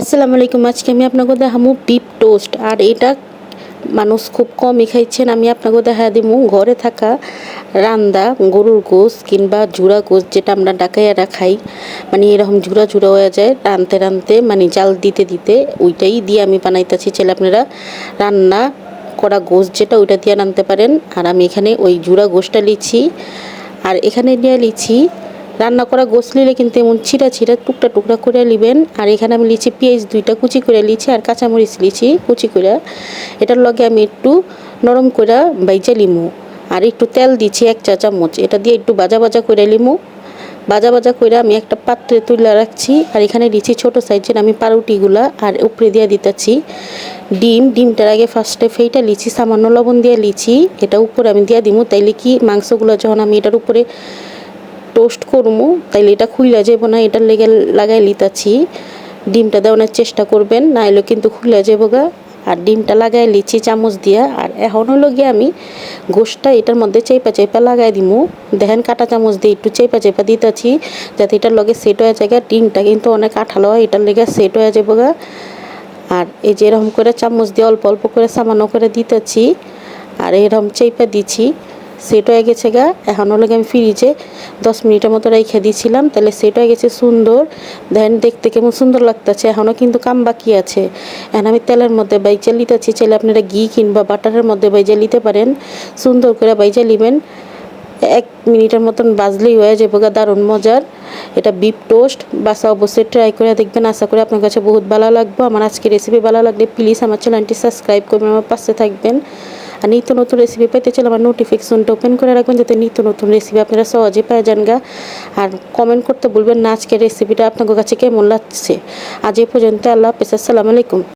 আসসালামু আলাইকুম। আজকে আমি আপনাকে দেখামু বিপ টোস্ট আর এটা মানুষ খুব কমই খাইছেন। আমি আপনাকে দেখা দিমু ঘরে থাকা রান্দা, গরুর গোস কিংবা জুড়া গোস যেটা আমরা ডাকাইয়ারা খাই। মানে এরকম জুড়া জুড়া হয়ে যায়, রানতে রানতে মানে জাল দিতে দিতে ওইটাই দিয়ে আমি বানাইতেছি। ছেলে আপনারা রান্না করা গোস যেটা ওইটা দিয়ে রানতে পারেন। আর আমি এখানে ওই জুড়া গোসটা লিছি। আর এখানে নিয়ে লিছি রান্না করা গোস নিলে কিন্তু এমন ছিঁড়া ছিঁড়া টুকটা টুকরা করে নেবেন। আর এখানে আমি লিচি, পেঁয়াজ দুইটা কুচি করে লিছি আর কাঁচামরিচ লিছি কুচি করে। এটার লগে আমি একটু নরম করে বাইজা লিমু আর একটু তেল দিচ্ছি এক চা চামচ। এটা দিয়ে একটু বাজা বাজা করে লিমু। বাজা বাজা করে আমি একটা পাত্রে তুলে রাখছি আর এখানে লিচি ছোট সাইজের আমি পাউরুটিগুলা আর উপরে দিয়ে দিতেছি ডিম। ডিমটার আগে ফার্স্টে ফেইটা লিচি, সামান্য লবণ দিয়ে লিচি। এটা উপরে আমি দিয়ে দিমু। তাইলে কি মাংসগুলো যখন আমি এটার উপরে টোস্ট করব তাইলে এটা খুইলা যাব না, এটার লেগে লাগাই লিতাছি। ডিমটা দেওয়ানোর চেষ্টা করবেন, নাইলে কিন্তু খুলে যাব গা। আর ডিমটা লাগাই লিচি চামচ দিয়া, আর এখন হলো গিয়ে আমি গোষ্ঠটা এটার মধ্যে চেপা চেপা লাগাই দিমু। দেখেন কাটা চামচ দিয়ে একটু চেপা চেপা দিতেছি, যাতে এটার লগে সেট হয়ে যায়। ডিমটা কিন্তু অনেক আঠালো হয়, এটার লেগে সেট হয়ে যাব গা। আর এই যে এরকম করে চামচ দিয়ে অল্প অল্প করে সামান্য করে দিতেছি, আর এরকম চেপা দিছি। সেট হয়ে গেছে গা। এখন হলো আমি ফ্রিজে দশ মিনিটের মতো রেখে দিয়েছিলাম। তাহলে সেট হয়ে গেছে সুন্দর। দেন দেখতে কেমন সুন্দর লাগতেছে। এখনও কিন্তু কাম বাকি আছে। এখন আমি তেলের মধ্যে বাইজা লিতেছি চাইলে আপনারা ঘি কিংবা বাটারের মধ্যে বাইজা লিতে পারেন। সুন্দর করে বাইজা লিবেন এক মিনিটের মতন বাজলেই হয়ে যাবে গা। দারুণ মজার। এটা বিপ টোস্ট বাসা অবশ্যই ট্রাই করে দেখবেন। আশা করি আপনার কাছে বহুত ভালো লাগবে। আমার আজকে রেসিপি ভালো লাগলে প্লিজ আমার চ্যানেলটি সাবস্ক্রাইব করবেন আমার পাশে থাকবেন। আর নিত্য নতুন রেসিপি পেতে চাইলে আমার নোটিফিকেশনটা ওপেন করে রাখবেন যাতে নিত্য নতুন রেসিপি আপনারা সহজে পেয়ে যান গা। আর কমেন্ট করতে বলবেন না, আজকের রেসিপিটা আপনাদের কাছে কেমন লাগছে? আজ এ পর্যন্ত, আল্লাহ হাফেজ, আসসালামু আলাইকুম।